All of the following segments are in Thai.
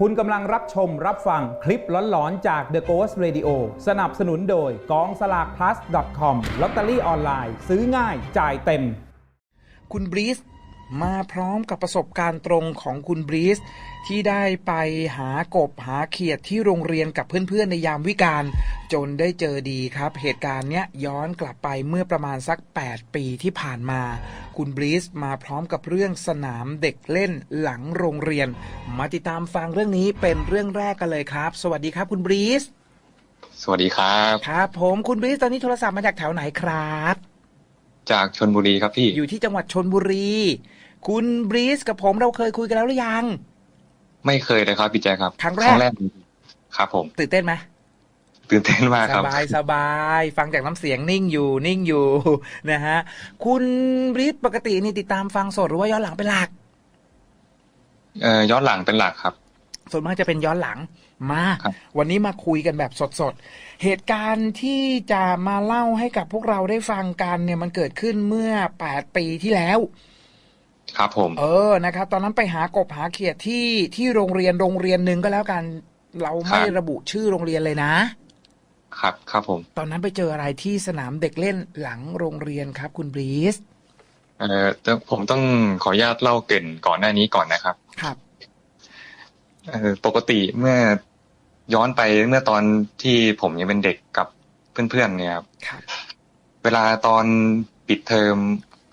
คุณกำลังรับชมรับฟังคลิปหลอนๆ จาก The Ghost Radio สนับสนุนโดยกองสลาก plus com ลอตเตอรี่ออนไลน์ ซื้อง่ายจ่ายเต็ม คุณบรีส มาพร้อมกับประสบการณ์ตรงของคุณบรีสที่ได้ไปหากบหาเขียดที่โรงเรียนกับเพื่อนๆในยามวิกาลจนได้เจอดีครับ เหตุการณ์เนี้ยย้อนกลับไปเมื่อประมาณสัก 8 ปีที่ผ่านมา คุณบรีสมาพร้อมกับเรื่องสนามเด็กเล่นหลังโรงเรียน มาติดตามฟังเรื่องนี้เป็นเรื่องแรกกันเลยครับ สวัสดีครับคุณบรีสสวัสดีครับ ครับ ผมคุณบรีสตอนนี้โทรศัพท์มาจากแถวไหนครับ จากชนบุรีครับพี่ อยู่ที่จังหวัดชนบุรี คุณบรีสกับผมเราเคยคุยกันแล้วหรือยัง ไม่เคยเลยครับพี่แจ๊คครับครั้งแรกครับ ผม ตื่นเต้นไหมตื่นเต้นมากสครับบายสบายฟังจากน้ำเสียงนิ่งอยู่นิ่งอยู่นะฮะคุณบรีสปกตินี่ติดตามฟังสดหรือว่าย้อนหลังเป็นหลักเอ่อย้อนหลังเป็นหลักครับ ส่วนมากจะเป็นย้อนหลัง มาครับวันนี้มาคุยกันแบบสดๆ เหตุการณ์ที่จะมาเล่าให้กับพวกเราได้ฟังกันเนี่ยมันเกิดขึ้นเมื่อ8ปีที่แล้ว ครับผม เออนะครับ ตอนนั้นไปหากบหาเขียดที่ที่โรงเรียนโรงเรียนหนึ่งก็แล้วกัน เราไม่ระบุชื่อโรงเรียนเลยนะ ครับครับผม ตอนนั้นไปเจออะไรที่สนามเด็กเล่นหลังโรงเรียนครับ คุณบรีสเอ่อต้องผมต้องขออนุญาตเล่าเกรินก่อนหน้านี้ก่อนนะครับ ครับเอ่อปกติเมื่อ ย้อนไปเมื่อตอนที่ผมยังเป็นเด็กกับเพื่อนๆเนี่ยครับครับเวลาตอนปิดเทอม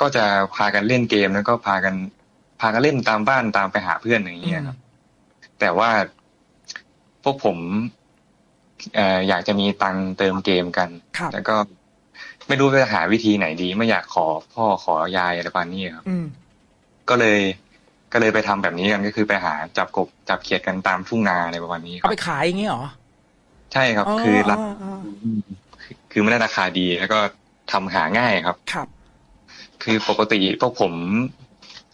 ก็จะพากันเล่นเกมแล้วก็พากัน พากันเล่นตามบ้านตามไปหาเพื่อนอย่างเงี้ยครับ แต่ว่าพวกผมเอ่ออยากจะมีตังค์เติมเกมกันครับแล้วก็ไม่รู้จะหาวิธีไหนดี ไม่อยากขอพ่อขอยายอะไรประมาณนี้ครับอืมก็เลย ก็เลยไปทำแบบนี้กันก็คือไปหาจับกบจับเขียดกันตามทุ่งนาอะไรประมาณนี้คเอารับไปขายอย่างงี้เหรอ ใช่ครับ คือรับอ๋อคือไม่ได้ราคาดีแล้วก็ทำหาง่ายครับ ครับ คือปกติพวกผม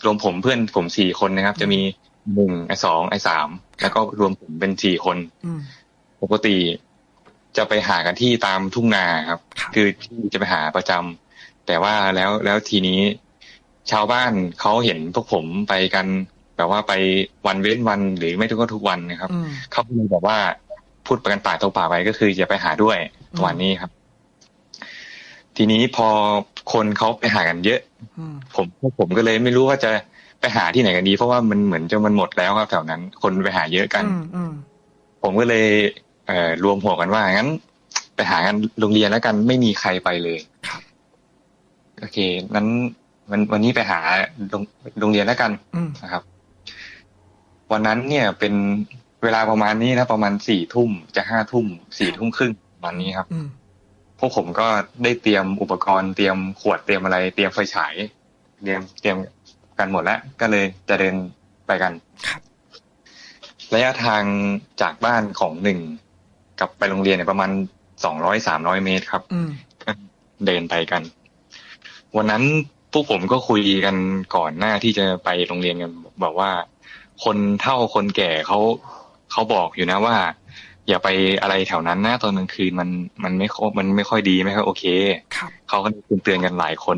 รวมผมเพื่อนผมสี่คนนะครับ จะมีหนึ่งไอสองไอสามแล้วก็รวมผมเป็นสี่คนอืมปกติจะไปหากันที่ตามทุ่งนาครับครับคือที่จะไปหาประจำแต่ว่าแล้วแล้วทีนี้ ชาวบ้านเขาเห็นพวกผมไปกันแบบว่าไปวันเว้นวันหรือไม่ทุกก็ทุกวันนะครับอืมเขาก็เลยบอกว่าพูดประกันป่าตรงป่าไปก็คืออย่าไปหาด้วยอืมวันนี้ครับ ทีนี้พอคนเขาไปหากันเยอะอืมผมพวกผมก็เลยไม่รู้ว่าจะไปหาที่ไหนกันดี เพราะว่ามันเหมือนจะมันหมดแล้วครับแถวนั้น คนไปหาเยอะกันอืมอืมผมก็เลยเอ่อรวมหัวกันว่างั้น ไปหากันโรงเรียนแล้วกันไม่มีใครไปเลยครับ โอเคนั้น วันวันนี้ไปหาโรงโรงเรียนแล้วกันอืมนะครับ วันนั้นเนี่ยเป็นเวลาประมาณนี้นะประมาณสี่ทุ่มจะห้าทุ่มสี่ทุ่มครึ่งประมาณนี้ครับอืมพวกผมก็ได้เตรียมอุปกรณ์เตรียมขวดเตรียมอะไร เตรียมไฟฉายเตรียมเตรียมกันหมดแล้ว ก็เลยจะเดินไปกันครับระยะทางจากบ้านของหนึ่งกลับไปโรงเรียนเนี่ยประมาณสองร้อยสามร้อยเมตรครับอืมเดินไปกัน วันนั้นพ วกผมก็คุยกันก่อนหน้าที่จะไปโรงเรียนกันบอกว่า คนเฒ่าคนแก่เขาเขาบอกอยู่นะว่า อย่าไปอะไรแถวนั้นนะตอนกลางคืนมันมันไม่ค่อยมันไม่ค่อยดีไม่ค่อยโอเคครับเขาก็เตือนกันหลายคน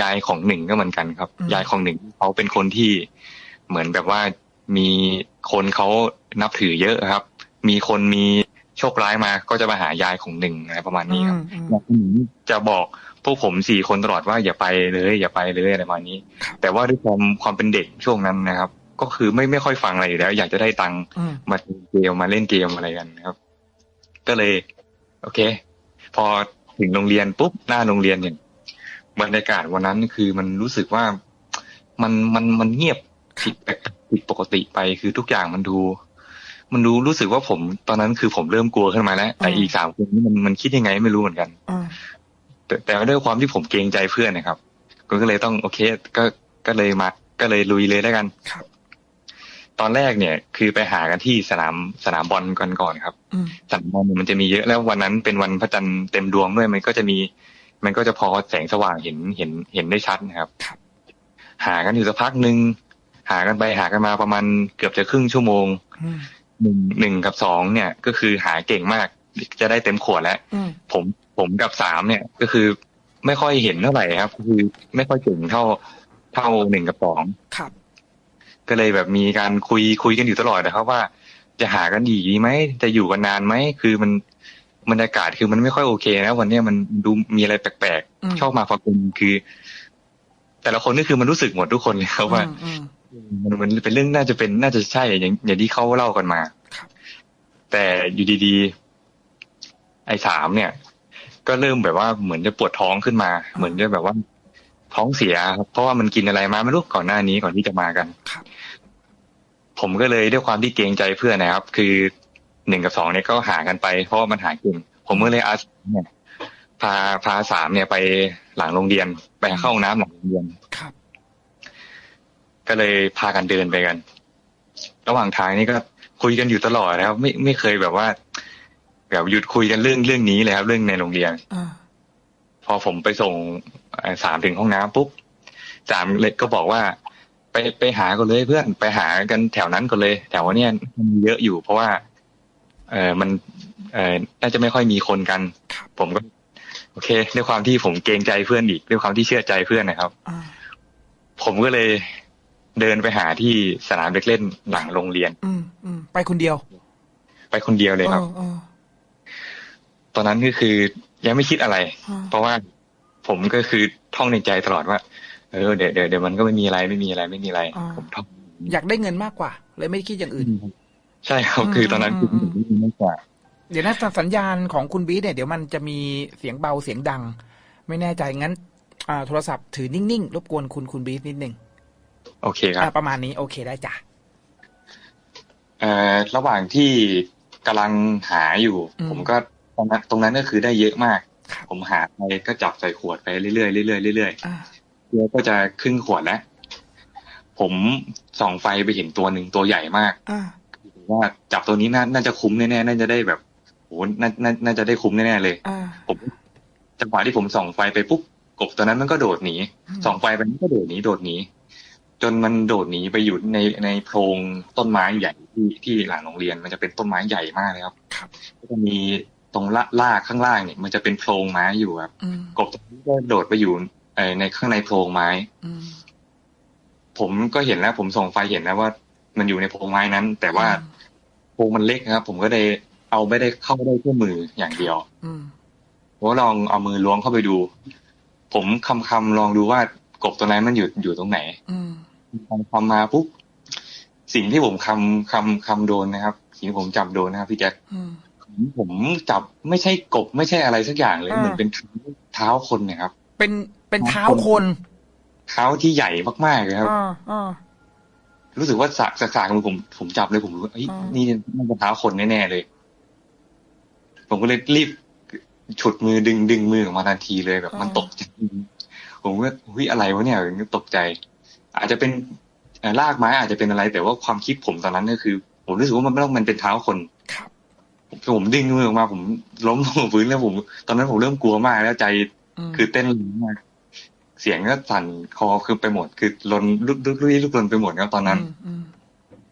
ยายของหนึ่งก็เหมือนกันครับอืมยายของหนึ่งเขาเป็นคนที่เหมือนแบบว่ามีคนเขานับถือเยอะครับ มีคนมีโชคร้ายมาก็จะมาหายายของหนึ่งอะไรประมาณนี้ครับอืมยายของหนึ่งจะบอก พวกผมสี่คนตลอดว่าอย่าไปเลย อย่าไปเลยอะไรประมาณนี้ครับแต่ว่าด้วยความความเป็นเด็กช่วงนั้นนะครับ ก็คือไม่ไม่ค่อยฟังอะไรอยู่แล้ว อยากจะได้ตังค์อืมมาเล่นเกมมาเล่นเกมอะไรกันนะครับ ก็เลย โอเค พอถึงโรงเรียนปุ๊บหน้าโรงเรียนเนี่ยบรรยากาศวันนั้นคือมันรู้สึกว่ามันมันมันเงียบผิดแปลกผิดปกติไปคือทุกอย่างมันดู มันดูรู้สึกว่าผม ตอนนั้นคือผมเริ่มกลัวขึ้นมาแล้วแต่อีกสามคนนี่มันมันคิดยังไงไม่รู้เหมือนกันอืม แต่แต่ด้วยความที่ผมเกรงใจเพื่อนนะครับก็เลยต้องโอเค ก็ก็เลยมาก็เลยลุยเลยแล้วกันครับ ตอนแรกเนี่ย คือไปหากันที่สนามสนามบอลกันก่อนครับอืมสนามบอลเนี่ยมันจะมีเยอะแล้ววันนั้นเป็นวันพระจันทร์เต็มดวงด้วยมันก็จะมี มันก็จะพอแสงสว่างเห็นเห็นเห็นได้ชัดนะครับครับหากันอยู่สักพักหนึ่งหากันไปหากันมาประมาณเกือบจะครึ่งชั่วโมงอืมหนึ่งหนึ่งกับสองเนี่ย ก็คือหาเก่งมากจะได้เต็มขวดแล้วอืมผม ผมกับสามเนี่ยก็คือไม่ค่อยเห็นเท่าไหร่ครับ คือไม่ค่อยเก่งเท่าเท่าหนึ่งกับสองครับ ก็เลยแบบมีการคุยคุยกันอยู่ตลอดนะครับว่า จะหากันดีไหมจะอยู่กันนานไหมคือมันบรรยากาศคือมันไม่ค่อยโอเคนะวันเนี้ยมันดูมีอะไรแปลกอืมๆชอบมาพากลคือ แต่ละคนนี่คือมันรู้สึกหมดทุกคนเลยครับว่าอืมมันมันเป็นเรื่องน่าจะเป็นน่าจะใช่อย่างอย่างที่เขาเล่ากันมาครับแต่อยู่ดีๆ ไอ้สามเนี่ย ก็เริ่มแบบว่าเหมือนจะปวดท้องขึ้นมา เหมือนจะแบบว่าท้องเสียครับเพราะว่ามันกินอะไรมาไม่รู้ก่อนหน้านี้ก่อนที่จะมากันครับผมก็เลยด้วยความที่เกรงใจเพื่อนนะครับ คือหนึ่งกับสองเนี่ยก็หากันไป เพราะว่ามันหาเก่งผมก็เลยอาสาเนี่ยพาพาสามเนี่ยไปหลังโรงเรียนไปเข้าห้องน้ำหลังโรงเรียนครับ ก็เลยพากันเดินไปกัน ระหว่างทางนี่ก็คุยกันอยู่ตลอดนะครับ ไม่ไม่เคยแบบว่า แบบหยุดคุยกันเรื่องเรื่องนี้เลยครับ เรื่องในโรงเรียนอ่าพอผมไปส่งเอ่อสามถึงห้องน้ำปุ๊บสามเลยก็บอกว่า ไปไปหากันเลยเพื่อนไปหากันแถวนั้นก่อนเลย แถวเนี้ยมันมีเยอะอยู่ เพราะว่า เออมัน เออน่าจะไม่ค่อยมีคนกันครับผมก็ โอเค ด้วยความที่ผมเกรงใจเพื่อนอีกด้วยความที่เชื่อใจเพื่อนนะครับอ่าผมก็เลยเดินไปหาที่สนามเด็กเล่นหลังโรงเรียน อืมอืมไปคนเดียว ไปคนเดียวเลยครับออออ ตอนนั้นก็คือยังไม่คิดอะไรอ่าเพราะว่าผมก็คือท่องในใจตลอดว่าเออเดี๋ยวเดี๋ยวเดี๋ยวมันก็ไม่มีอะไรไม่มีอะไรไม่มีอะไรผมท่องอยากได้เงินมากกว่า เลยไม่ได้คิดอย่างอื่น ใช่ครับคือตอนนั้นคือผมไม่มีมากกว่า เดี๋ยวนะสัญญาณของคุณบีทเนี่ยเดี๋ยวมันจะมีเสียงเบาเสียงดัง ไม่แน่ใจงั้นอ่าโทรศัพท์ถือนิ่งๆรบกวนคุณคุณบีทนิดนึงโอเคครับอ่าประมาณนี้โอเคได้จ้ะเอ่อระหว่างที่กำลังหาอยู่อืมผมก็ ตรงนั้นตรงนั้นก็คือได้เยอะมากครับผมหาไปก็จับใส่ขวดไปเรื่อยๆเรื่อยๆเรื่อยอ่าๆเพื่อก็จะครึ่งขวดแล้วผมส่องไฟไปเห็นตัวหนึ่งตัวใหญ่มากอ่าว่าจับตัวนี้น่าน่าจะคุ้มแน่ๆน่าจะได้แบบโหน่าน่าน่าจะได้คุ้มแน่ๆเลยอ่าผมจังหวะที่ผมส่องไฟไปปุ๊บกบตัวนั้นมันก็โดดหนีอืมส่องไฟไปมันก็โดดหนีโดดหนีจนมันโดดหนีไปอยู่ในในโพรงต้นไม้ใหญ่ที่ที่หลังโรงเรียนมันจะเป็นต้นไม้ใหญ่มากเลยครับครับก็จะมี ตรงละลากข้างล่างเนี่ย มันจะเป็นโพรงไม้อยู่ครับอืมกบตัวนี้ก็โดดไปอยู่เอ่อในข้างในโพรงไม้อืมผมก็เห็นแล้ว ผมส่องไฟเห็นแล้วว่า มันอยู่ในโพรงไม้นั้น แต่ว่าโพรงมันเล็กนะครับ ผมก็เลยเอาไม่ได้เข้าได้แค่มืออย่างเดียวอืมผมก็ลองเอามือล้วงเข้าไปดู ผมคำคำๆลองดูว่ากบตัวนั้นมันอยู่อยู่ตรงไหนอืมคำคำมาปุ๊บสิ่งที่ผมคำคำคำโดนนะครับสิ่งที่ผมจับโดนนะครับพี่แจ็คอืม ผมจับไม่ใช่กบไม่ใช่อะไรสักอย่างเลยอ่าเหมือนเป็นเท้าคนนะครับ เป็นเป็นเท้าคน เท้าที่ใหญ่มากๆเลยครับอ่าอ่ารู้สึกว่าสากสากสากมือผมผมจับเลยผมรู้ว่าเอ้ยอ่านี่นี่มันเป็นเท้าคนแน่ๆเลย ผมก็เลยรีบฉุดมือดึงดึงมือออกมาทันทีเลยแบบ มันตกใจผมก็เฮ้ยอะไรวะเนี่ยตกใจ อาจจะเป็นเอ่อลากไม้อาจจะเป็นอะไร แต่ว่าความคิดผมตอนนั้นก็คือ ผมรู้สึกว่ามันไม่ต้องมันเป็นเท้าคน ครับผมผมดึงมือออกมาผมล้มลงกับพื้นแล้วผม ตอนนั้นผมเริ่มกลัวมากแล้วใจอืมคือเต้นแรงมากเสียงก็สั่นคอคือไปหมด คือลนลุกลุกลุกลุกลนไปหมดครับตอนนั้นอืม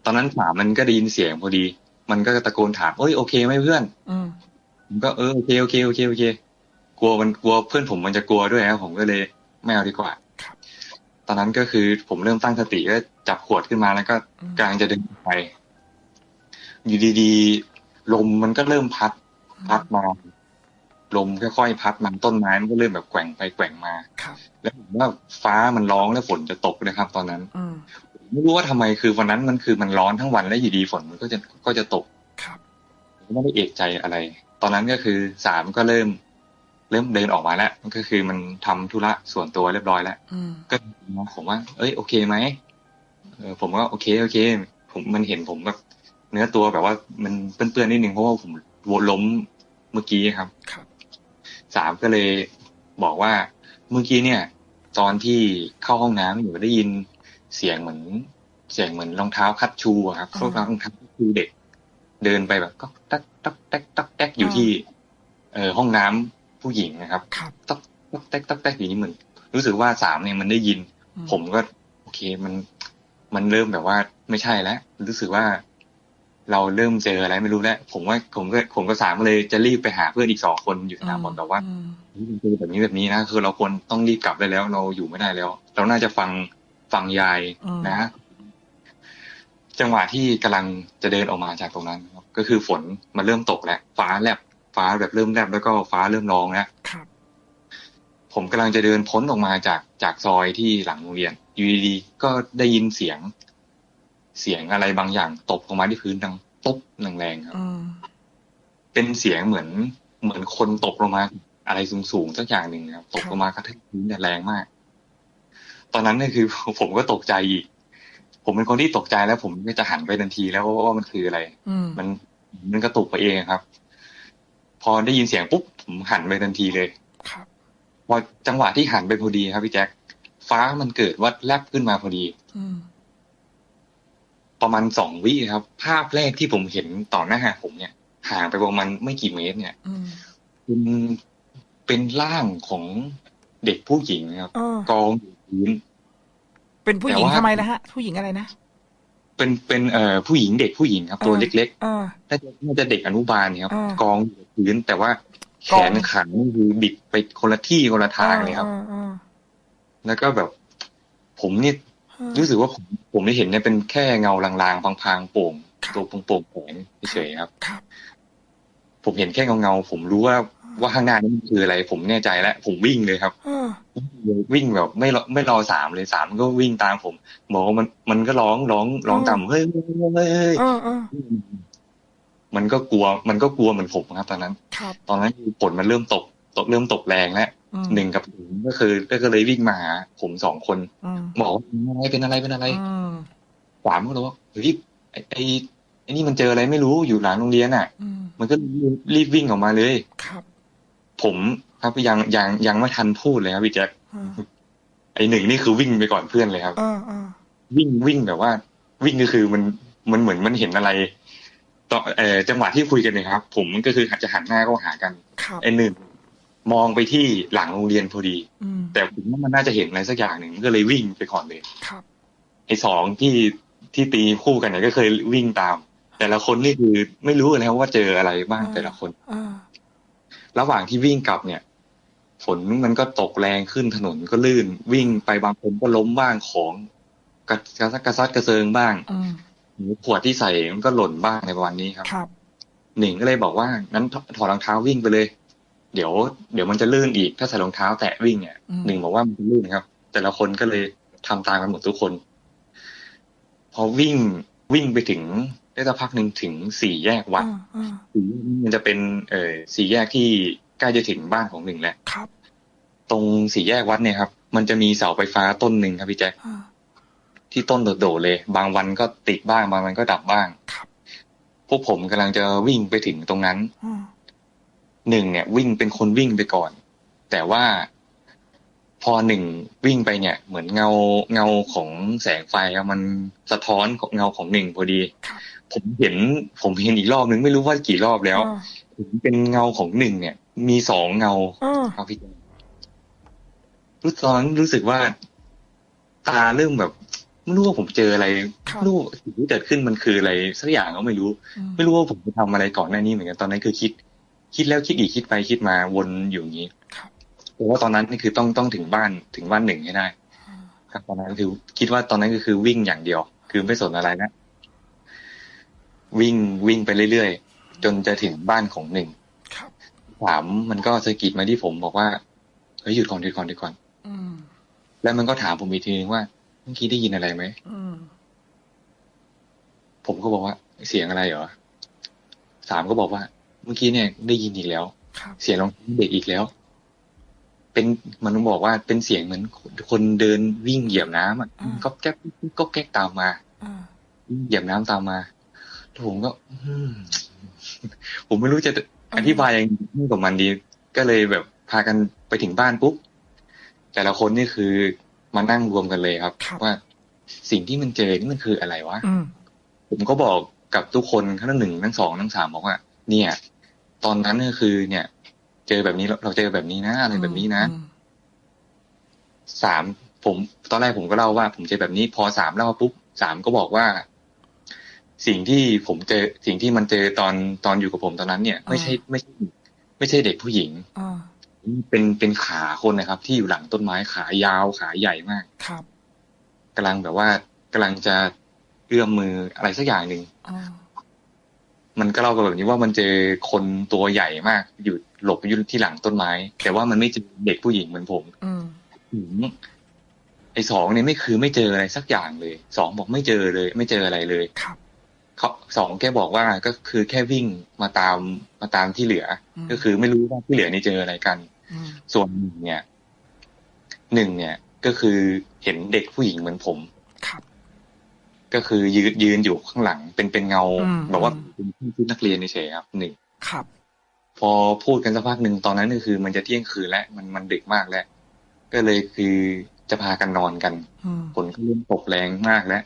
ตอนนั้นสามมันก็ได้ยินเสียงพอดี มันก็ตะโกนถามเอ้ยโอเคไหมเพื่อนอืมผมก็เออโอเคโอเคโอเคโอเคกลัวมันกลัวเพื่อนผมมันจะกลัวด้วยครับผมก็เลยไม่เอาดีกว่าครับตอนนั้นก็คือผมเริ่มตั้งสติก็จับขวดขึ้นมาแล้วก็อืมกำลังจะเดินไป อยู่ดีๆ ลมมันก็เริ่มพัด พัดมาลมค่อยๆพัดมันต้นไม้มันก็เริ่มแบบแกว่งไปแกว่งมาครับ แล้วผมว่าฟ้ามันร้องแล้วฝนจะตกนะครับ ตอนนั้นอืมไม่รู้ว่าทำไมคือวันนั้นมันคือมันร้อนทั้งวันแล้วอยู่ดีฝนมันก็จะก็จะตกครับผมก็ไม่ได้เอกใจอะไร ตอนนั้นก็คือสามก็เริ่ม เริ่มเดินออกมาแล้วก็คือมันทำธุระส่วนตัวเรียบร้อยแล้วอืมก็มาผมว่า เอ้ยโอเคไหมเออผมก็โอเคโอเค ผมมันเห็นผมแบบ เนื้อตัวแบบว่ามันเปื้อนๆนิดนึงเพราะว่าผมวนล้มเมื่อกี้ครับครับสามก็เลยบอกว่าเมื่อกี้เนี่ย ตอนที่เข้าห้องน้ำอยู่ได้ยินเสียงเหมือน เสียงเหมือนรองเท้าคัดชูอะครับอ่ารองเท้ารองเท้าคัดชูเด็ก เดินไปแบบก็ตักตักแตกตักแตกอยู่ที่ เอ่อห้องน้ำผู้หญิงนะครับครับตักตักแตกตักแตกอยู่นี่เหมือนรู้สึกว่าสามเนี่ยมันได้ยินอืผมก็ โอเคมันมันเริ่มแบบว่าไม่ใช่แล้วรู้สึกว่า เราเริ่มเจออะไรไม่รู้แล้วผมว่าผมก็ผมก็สามเลยจะรีบไปหาเพื่อนอีกสองคนอยู่สนามบอลแต่ว่าอืมเจอแบบนี้แบบนี้นะคือเราควรต้องรีบกลับได้แล้วเราอยู่ไม่ได้แล้ว เราน่าจะฟังฟังยายอืมนะ จังหวะที่กำลังจะเดินออกมาจากตรงนั้นครับก็คือฝนมันเริ่มตกแล้วฟ้าแลบฟ้าแบบเริ่มแลบแล้วก็ฟ้าเริ่มร้องแล้วครับผมกำลังจะเดินพ้นออกมาจากจากซอยที่หลังโรงเรียนอยู่ดีๆก็ได้ยินเสียง เสียงอะไรบางอย่างตกลงมาที่พื้นดังตุ๊บแรงๆครับอืมเป็นเสียงเหมือน เหมือนคนตกลงมา อะไรสูงๆสักอย่างหนึ่งนะครับตกลงมากระแทกพื้นเนี่ยแรงมาก ตอนนั้นเนี่ยคือ ผมก็ตกใจอีก ผมเป็นคนที่ตกใจแล้ว ผมก็จะหันไปทันทีแล้วว่ามันคืออะไรอืมมันมันกระตุกไปเองครับ พอได้ยินเสียงปุ๊บผมหันไปทันทีเลยครับพอจังหวะที่หันไปพอดีครับพี่แจ็คฟ้ามันเกิดวัดแลบขึ้นมาพอดี อืม ประมาณสองวิครับ ภาพแรกที่ผมเห็นต่อหน้าผมเนี่ย ห่างไปประมาณไม่กี่เมตร เนี่ยอืมเป็นเป็นร่างของเด็กผู้หญิงครับเออกองอยู่พื้นเป็นผู้หญิงแต่ว่าทำไมนะฮะ ผู้หญิงอะไรนะเป็นเป็นเอ่อผู้หญิงเด็กผู้หญิงครับ ตัวเออเล็กเออๆน่าจะน่าจะเด็กอนุบาลครับเออกองอยู่พื้นแต่ว่าแขกองนขานี่คือบิดไปคนละที่คนละทางเลยครับออเออแล้วก็แบบ ผมนี่เออ รู้สึกว่าผมผมได้เห็นเนี่ยเป็นแค่เงาลางๆพางๆโป่งครับตัวโป่งๆแขนเฉยๆครับครับ ผมเห็นแค่เงาๆผมรู้ว่าว่าข้างหน้านี่มันคืออะไร ผมแน่ใจแล้วผมวิ่งเลยครับเออวิ่งแบบไม่รอไม่รอสามเลยสามก็วิ่งตามผมบอกว่ามันมันก็ร้องร้องร้องต่ำเฮ้ยเฮ้ยเฮ้ยเฮ้ยเออเออมันก็กลัว มันก็กลัวเหมือนผมครับ ตอนนั้นครับตอนนั้นคือฝนมันเริ่มตกตกเริ่มตกแรงแล้วอืม หนึ่งกับผมก็คือก็เลยวิ่งมาหาผมสองคนอืมบอกว่าเป็นอะไรเป็นอะไรเป็นอะไรอืมสามก็เลยว่าเฮ้ยไอ้ไอ้ไอ้นี่มันเจออะไรไม่รู้อยู่หลังโรงเรียนอะอืมมันก็รีบวิ่งออกมาเลยครับ ผมครับยังยังยังไม่ทันพูดเลยครับพี่แจ๊คเออไอ้หนึ่งนี่คือวิ่งไปก่อนเพื่อนเลยครับเออเออวิ่งวิ่งแบบว่า วิ่งก็คือมันมันเหมือนมันเห็นอะไรตอนเอ่อจังหวะที่คุยกันเนี่ยครับ ผมก็คือจะหันหน้าเข้าหากันครับไอ้หนึ่ง มองไปที่หลังโรงเรียนพอดีอืมแต่ผมว่ามันน่าจะเห็นอะไรสักอย่างหนึ่งก็เลยวิ่งไปก่อนเลยครับไอ้สองที่ที่ตีคู่กันเนี่ยก็เคยวิ่งตาม แต่ละคนนี่คือไม่รู้เลยครับว่าเจออะไรบ้างแต่ละคนเออระหว่างที่วิ่งกลับเนี่ยฝนมันก็ตกแรงขึ้นถนนก็ลื่น วิ่งไปบางคนก็ล้มบ้างของกระกระซัดกระซัดกระเซิงบ้างอืมขวดที่ใส่มันก็หล่นบ้างในประมาณนี้ครับครับหนึ่งก็เลยบอกว่างั้นถถอดรองเท้าวิ่งไปเลย เดี๋ยวเดี๋ยวมันจะลื่นอีกถ้าใส่รองเท้าแตะวิ่งเนี่ยอืมหนึ่งบอกว่ามันจะลื่นครับ แต่ละคนก็เลยทำตามกันหมดทุกคน พอวิ่งวิ่งไปถึงได้สักพักหนึ่งถึงสี่แยกวัดเออสี่แยกนี้มันจะเป็นเอ่อสี่แยกที่ใกล้จะถึงบ้านของหนึ่งแล้วครับ ตรงสี่แยกวัดเนี่ยครับ มันจะมีเสาไฟฟ้าต้นหนึ่งครับพี่แจ๊คเออที่ต้นโดดๆเลย บางวันก็ติดบ้างบางวันก็ดับบ้างครับพวกผมกำลังจะวิ่งไปถึงตรงนั้นเออ หนึ่งเนี่ย วิ่งเป็นคนวิ่งไปก่อน แต่ว่าพอหนึ่งวิ่งไปเนี่ย เหมือนเงาเงาของแสงไฟอะมันสะท้อนของเงาของหนึ่งพอดีครับผมเห็นผมเห็นอีกรอบนึงไม่รู้ว่ากี่รอบแล้วเออเห็นเป็นเงาของหนึ่งเนี่ย มีสองเงาเออครับพี่แจ๊ครู้ตอนนั้นรู้สึกว่า ตาเริ่มแบบไม่รู้ว่าผมเจออะไรครับไม่รู้สิ่งที่เกิดขึ้นมันคืออะไรสักอย่างก็ไม่รู้อืมไม่รู้ว่าผมจะทำอะไรก่อนหน้านี้เหมือนกันตอนนั้นคือคิด คิดแล้วคิดอีกคิดไปคิดมาวนอยู่อย่างนี้ครับแต่ว่าตอนนั้นนี่คือต้องต้องถึงบ้านถึงบ้านหนึ่งให้ได้ ครับตอนนั้นคือคิดว่าตอนนั้นก็คือวิ่งอย่างเดียว คือไม่สนอะไรนะวิ่งวิ่งไปเรื่อยๆจนจะถึงบ้านของหนึ่งครับถามมันก็สะกิดมาที่ผมบอกว่าเฮ้ยหยุดก่อนหยุดก่อนหยุดก่อนอืมแล้วมันก็ถามผมอีกทีนึงว่าเมื่อกี้ได้ยินอะไรไหมอืมผมก็บอกว่า เสียงอะไรเหรอสามก็บอกว่า เมื่อกี้เนี่ยได้ยินอีกแล้วครับเสียงรองเท้าเด็กอีกแล้ว เป็นมันบอกว่าเป็นเสียงเหมือนคนเดินวิ่งเหยียบน้ำอะก็แก๊กก็แก๊กตามมาเออเหยียบน้ำตามมาแล้วผมก็อืมผมไม่รู้จะอธิบายยังไงกับมันดี ก็เลยแบบพากันไปถึงบ้านปุ๊บแต่ละคนนี่คือมานั่งรวมกันเลยครับครับว่า สิ่งที่มันเจอนี่มันคืออะไรวะอืมผมก็บอกกับทุกคนทั้งหนึ่งทั้งสองทั้งสามบอกว่า เนี่ย ตอนนั้นก็คือเนี่ย เจอแบบนี้เราเราเจอแบบนี้นะอะไรแบบนี้นะอืมสามผมตอนแรกผมก็เล่าว่า ผมเจอแบบนี้ พอสามเล่าปุ๊บสามก็บอกว่า สิ่งที่ผมเจอสิ่งที่มันเจอตอนตอนอยู่กับผมตอนนั้น เนี่ย ไม่ใช่ไม่ใช่ไม่ใช่เด็กผู้หญิงเออเป็นเป็นขาคนนะครับ ที่อยู่หลังต้นไม้ขายาวขาใหญ่มากครับกำลังแบบว่ากำลังจะเอื้อมมืออะไรสักอย่างหนึ่งอ่า มันก็เล่ากันแบบนี้ว่ามันเจอคนตัวใหญ่มากอยู่หลบอยู่ที่หลังต้นไม้ แต่ว่ามันไม่เจอเด็กผู้หญิงเหมือนผมอืมอืมไอ้สองเนี่ยไม่คือไม่เจออะไรสักอย่างเลยสองบอกไม่เจอเลย ไม่เจออะไรเลยครับเขาสองแค่บอกว่าก็คือแค่วิ่งมาตามมาตามที่เหลืออมก็คือไม่รู้ว่าที่เหลือนี่เจออะไรกันอืมส่วนหนึ่งเนี่ยหนึ่งเนี่ยก็คือเห็นเด็กผู้หญิงเหมือนผมครับ ก็คือยืนยืนอยู่ข้างหลังเป็นเป็นเงาอืมแบบว่าอืมเป็นชุดนักเรียนเฉยๆครับหนึ่งครับ พอพูดกันสักพักหนึ่งตอนนั้นก็คือ มันจะเที่ยงคืนแล้วมันมันดึกมากแล้วก็เลยคือจะพากันนอนกันอืมฝนก็เริ่มตกแรงมากแล้ว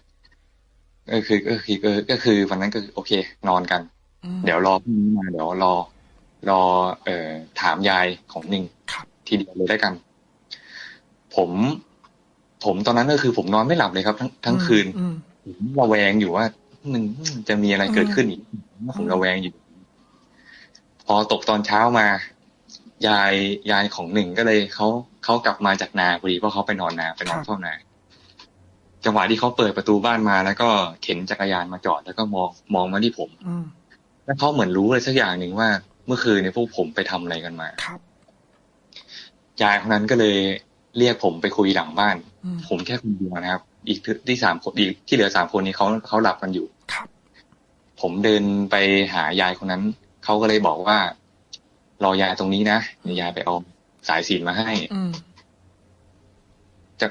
ก็คือก็คือก็ก็คือวันนั้นก็คือโอเค นอนกันอืมเดี๋ยวรอพรุ่งนี้มาเดี๋ยวรอ รอ เอ่อถามยายของหนึ่งครับทีเดียวเลยได้กัน ผม ผมตอนนั้นก็คือผมนอนไม่หลับเลยครับ ทั้งทั้งคืนอืมผม ระแวงอยู่ว่ามันจะมีอะไรเกิดขึ้นอีกผมระแวงอยู่ พอตกตอนเช้ามายายยายของหนึ่งก็เลยเขาเขากลับมาจากนาพอดีเพราะเขาไปนอนนาไปนอนเฝ้านาจังหวะที่เขาเปิดประตูบ้านมาแล้วก็เข็นจักรยานมาจอดแล้วก็มองมองมาที่ผมอืมแล้วเขาเหมือนรู้อะไรสักอย่างหนึ่งว่า เมื่อคืนเนี่ยพวกผมไปทำอะไรกันมาครับยายคนนั้นก็เลยเรียกผมไปคุยหลังบ้านอืมผมแค่คนเดียวนะครับ อีกที่สามคนอีกที่เหลือสามคนนี้เขาเขาหลับกันอยู่ครับ ผมเดินไปหายายคนนั้นเขาก็เลยบอกว่ารอยายตรงนี้นะเดี๋ยวยายไปเอาสายสิญจนมาให้อืมจะ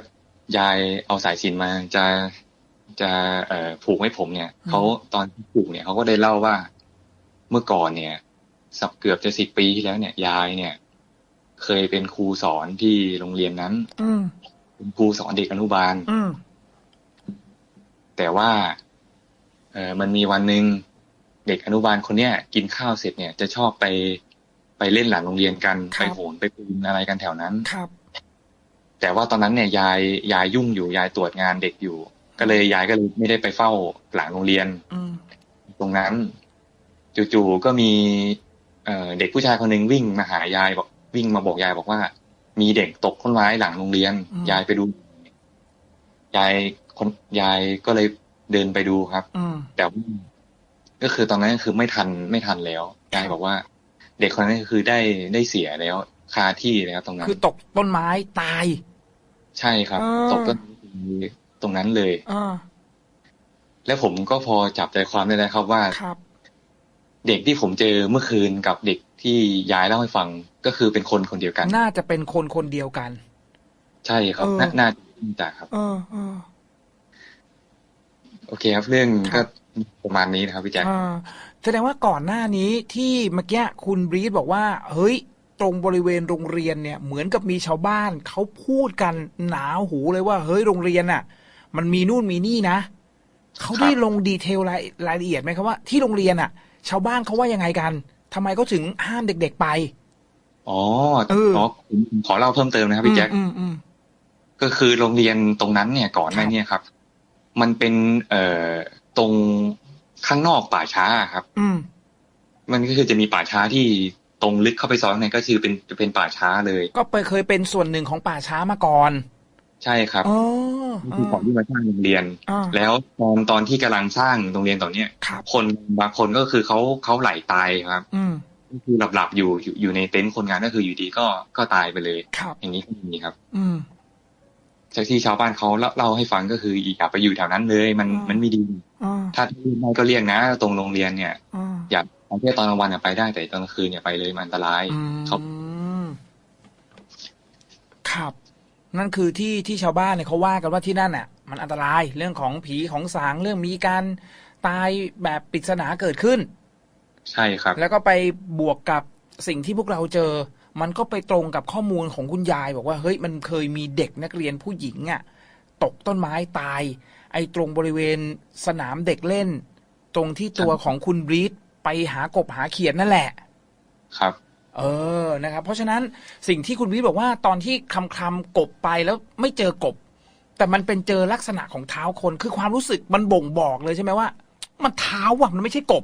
ยายเอาสายสิญจนมาจะจะเอ่อผูกให้ผมเนี่ยเขาตอนที่ผูกเนี่ยเขาก็ได้เล่าว่าเมื่อก่อนเนี่ยสักเกือบจะสิบปีที่แล้วเนี่ยยายเนี่ย เคยเป็นครูสอนที่โรงเรียนนั้น อืมเป็นครูสอนเด็กอนุบาลอืม แต่ว่าเออมันมีวันหนึ่งเด็กอนุบาลคนเนี้ยกินข้าวเสร็จเนี่ยจะชอบไปไปเล่นหลังโรงเรียนกันครับไปโหนไปปีนอะไรกันแถวนั้นครับ แต่ว่าตอนนั้นเนี่ยยายยายยุ่งอยู่ยายตรวจงานเด็กอยู่ ก็เลยยายก็เลยไม่ได้ไปเฝ้าหลังโรงเรียนอืมตรงนั้น จู่ๆก็มีเอ่อเด็กผู้ชายคนหนึ่งวิ่งมาหายายบอกวิ่งมาบอกยายบอกว่า มีเด็กตกต้นไม้หลังโรงเรียน ยายไปดูยาย คนยายก็เลยเดินไปดูครับอืมแต่ว่าก็คือตอนนั้นก็คือไม่ทันไม่ทันแล้วยายบอกว่า เด็กคนนั้นก็คือได้ได้เสียแล้วคาที่แล้วตรงนั้น คือตกต้นไม้ตาย ใช่ครับอ่าตกต้นตรงนั้นเลยอ่าแล้วผมก็พอจับใจความได้แล้วครับว่าครับเด็กที่ผมเจอเมื่อคืนกับเด็กที่ยายเล่าให้ฟังก็คือเป็นคนคนเดียวกัน น่าจะเป็นคนคนเดียวกัน ใช่ครับเออนาน่าจะครับ เออเออ โอเคครับ เรื่องครัก็บประมาณนี้นะครับพี่แจ๊คอ่าแสดงว่าก่อนหน้านี้ที่เมื่อกี้คุณบรีดบอกว่า เฮ้ย ตรงบริเวณโรงเรียนเนี่ย เหมือนกับมีชาวบ้านเขาพูดกันหนาหูเลยว่า เฮ้ยโรงเรียนอะ มันมีนู่นมีนี่นะเขาได้ลงดีเทลรายรายละเอียดไหมครับว่า ที่โรงเรียนอะ ชาวบ้านเขาว่ายังไงกันทำไมเขาถึงห้ามเด็ก ๆไปอ๋อเอออ๋อผมผมขอเล่าเพิ่มเติมนะครับพี่แจ๊คอืมอืมก็คือโรงเรียนตรงนั้นเนี่ยก่อนหน้าเนี้ครับ มันเป็นเอ่อตรงข้างนอกป่าช้าครับ อืมมันก็คือจะมีป่าช้าที่ตรงลึกเข้าไปซอยข้างในก็คือเป็นจะเป็นป่าช้าเลย ก็ไปเคยเป็นส่วนหนึ่งของป่าช้ามาก่อน ใช่ครับอ๋อนี่คือของที่มาสร้างโรงเรียนอ่าแล้วตอนตอนที่กำลังสร้างโรงเรียนตอนเนี้ยครับคนบางคนก็คือเขาเขาไหลตายครับ อืมก็คือหลับหลับๆอยู่อยู่อยู่ในเต็นท์คนงานก็คืออยู่ดีก็ก็ตายไปเลยครับอย่างนี้ก็มีครับ อืม จากที่ชาวบ้านเขาเล่าเล่าให้ฟังก็คืออย่าไปอยู่แถวนั้นเลย มันอ่ามัมันไม่ดีอ่าถ้าที่ไม่ก็เลี่ยงนะ ตรงโรงเรียนเนี่ยอ่าอย่าเอาแค่ตอนกลางวันอะไปได้แต่ตอนกลางคืนเนี่ยไปเลยมันอันตรายอืมเขาครับ นั่นคือที่ที่ชาวบ้านเนี่ยเขาว่ากันว่าที่นั่นน่ะ มันอันตรายเรื่องของผีของสางเรื่องมีการตายแบบปริศนาเกิดขึ้น ใช่ครับ แล้วก็ไปบวกกับสิ่งที่พวกเราเจอ มันก็ไปตรงกับข้อมูลของคุณยายบอกว่าเฮ้ยมันเคยมีเด็กนักเรียนผู้หญิงอะตกต้นไม้ตาย ไอ้ตรงบริเวณสนามเด็กเล่น ตรงที่ตัวของคุณบรีดไปหากบหาเขียดนั่นแหละ ครับ เออนะครับ เพราะฉะนั้นสิ่งที่คุณวิทย์บอกว่าตอนที่คำคำๆกบไปแล้วไม่เจอกบ แต่มันเป็นเจอลักษณะของเท้าคนคือความรู้สึกมันบ่งบอกเลยใช่ไหมว่า มันเท้าว่ะมันไม่ใช่กบ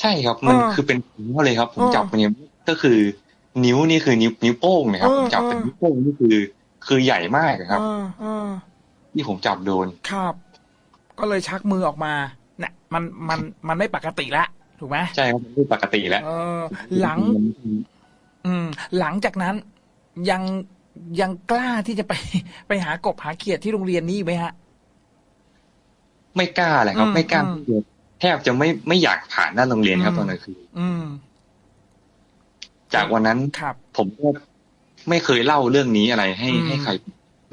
ใช่ครับ มันเออคือเป็นนิ้วเลยครับ ผมเออจับมันเนี่ยก็คือ นิ้วนี่คือนิ้วนิ้วโป้งนะครับเออผมจับเป็นเออนิ้วโป้งนี่คือ คือใหญ่มากอะครับอ่าอ่าที่ผมจับโดนครับ ก็เลยชักมือออกมาเนี่ยมันมันมันไม่ปกติละถูกไหมใช่ครับมันไม่ปกติแล้วเออหลัง อืม หลังจากนั้นยังยังกล้าที่จะไปไปหากบหาเขียดที่โรงเรียนนี้อีกไหมฮะ ไม่กล้าเลยครับอืมไม่กล้าอืมแทบจะไม่ไม่อยากผ่านหน้าโรงเรียนครับอืมตอนกลางคืนอืม จากวันนั้นครับผมก็ไม่เคยเล่าเรื่องนี้อะไรให้อืมให้ใคร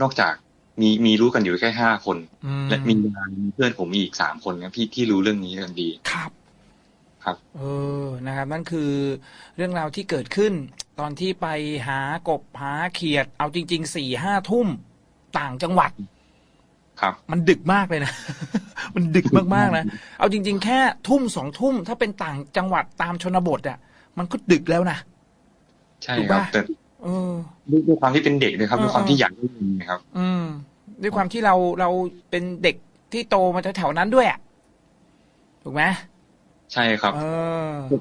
นอกจากมีมีรู้กันอยู่แค่ห้าคนอืมและมียายมีเพื่อนผมอีกสามคนครับพี่ที่รู้เรื่องนี้กันดีครับครับเออนะครับนั่นคือเรื่องราวที่เกิดขึ้น ตอนที่ไปหากบหาเขียด เอาจริงๆสี่ห้าทุ่มต่างจังหวัด ครับ มันดึกมากเลยนะ มันดึกมากๆนะเอาจริง ๆ แค่ทุ่มสองทุ่มถ้าเป็นต่างจังหวัดตามชนบทอะ มันก็ดึกแล้วนะ ใช่ถูกครับปะแต่เออด้วยด้วยความที่เป็นเด็กด้วยครับเออด้วยความเออที่อยากได้เงินนะครับ อืม ด้วยความที่เราเราเป็นเด็กที่โตมาแถวๆนั้นด้วยอะถูกไหมใช่ครับ เออ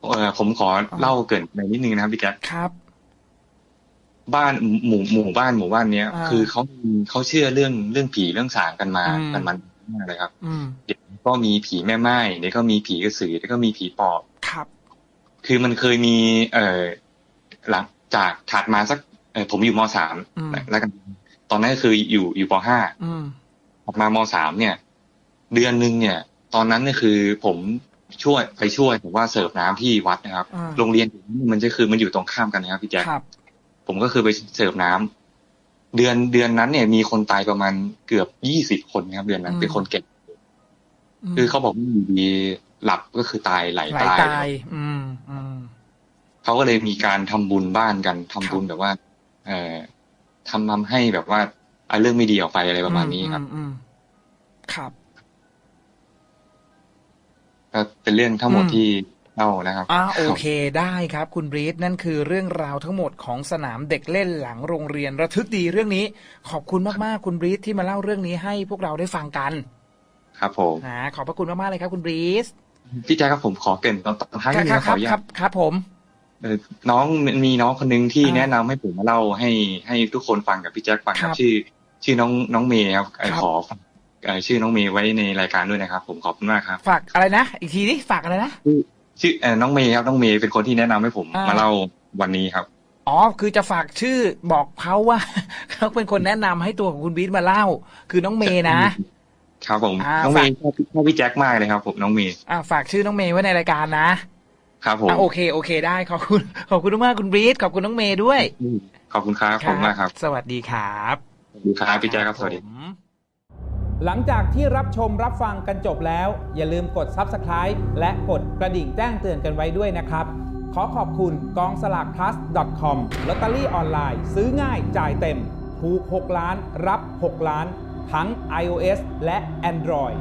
เออผมขอเล่าเกรินในนิดนึงนะครับพี่แจ๊คครับ บ้านหมู่หมู่บ้านหมู่บ้านเนี้ยอ่าคือเขาเขาเชื่อเรื่องเรื่องผีเรื่องสางกันมาอืมกันมันมากเลยครับอืมเดี๋ยวก็มีผีแม่ไม้เดี๋ยวก็มีผีกระสือเดี๋ยวก็มีผีปอบครับ คือมันเคยมี เอ่อ หลังจากถัดมาสักเอ่อผมอยู่มสามอืมแล้วกันตอนนั้นก็คืออยู่อยู่ปห้าอืมถัดมามสามเนี่ย เดือนหนึ่งเนี่ย ตอนนั้นเนี่ยคือผมช่วยไปช่วยผมว่าเสิร์ฟน้ำที่วัดนะครับอ่าโรงเรียนผมมันจะคือมันอยู่ตรงข้ามกันนะครับพี่แจ๊คครับผมก็คือไปเสิร์ฟน้ำเดือนเดือนนั้นเนี่ย มีคนตายประมาณเกือบยี่สิบคนนะครับ เดือนนั้นอืมเป็นคนเก็บมคือเขาบอกว่าอยู่ดีหลับก็คือตายไหลไหลตายตาย อืมอืม เขาก็เลยมีการทำบุญบ้านกันทำบุญครับแบบว่า เอ่อทำทำให้แบบว่าเอาเรื่องไม่ดีออกไปอะไรประมาณนี้ครับอืมอืมครับก็เป็นเรื่องทั้งหมดอืมที่เล่านะครับอ่าโอเคได้ครับ คุณบรีดนั่นคือเรื่องราวทั้งหมดของสนามเด็กเล่นหลังโรงเรียนระทึกดีเรื่องนี้ ขอบคุณมากๆคุณบรีดที่มาเล่าเรื่องนี้ให้พวกเราได้ฟังกัน ครับผมนะขอบพระคุณมากๆเลยครับ คุณบรีดพี่แจ๊คครับผมขอเกรินตอนตอนท้ายครันิบดนึงครันะบขออนุครัญาบตครับผมเอ่อ น้องมีน้องคนหนึ่งที่อ่าแนะนำให้ผมมาเล่าให้ให้ทุกคนฟังกับพี่แจ๊คฟังคครัรับบชื่อ ชื่อน้องน้องเมย์ครับเอ่อครับขอฝากเอ่อชื่อน้องเมย์ไว้ในรายการด้วยนะครับ ผมขอบคุณมากครับ ฝากอะไรนะอีกทีนี่ฝากอะไรนะชื่อเอ่อน้องเมย์ครับน้องเมย์เป็นคนที่แนะนำให้ผมอ่ามมาเล่าวันนี้ครับอ๋อคือจะฝากชื่อบอกเขาว่าเขาเป็นคนแนะนำให้ตัวของคุณบรีดมาเล่า คือน้องเมย์นะครับผมอ่าน้องเมย์ชอบชอบพี่แจ็คมากเลยครับ ผมน้องเมย์อ่าฝากชื่อน้องเมย์ไว้ในรายการนะ ครับผมอ่าโอเคโอเคได้ขอบคุณขอบคุณมากๆคุณบรีดขอบคุณน้องเมย์ด้วย ขอบคุณครับขอบคุณมากครับ สวัสดีครับสวัสดีครับพี่แจ็คครับสวัสดีผมหลังจากที่รับชมรับฟังกันจบแล้ว อย่าลืมกด Subscribe และกดกระดิ่งแจ้งเตือนกันไว้ด้วยนะครับ ขอขอบคุณกองสลาก plus com ลอตเตอรี่ออนไลน์ซื้อง่ายจ่ายเต็ม ถูก 6 ล้าน รับ 6 ล้าน ทั้ง iOS และ Android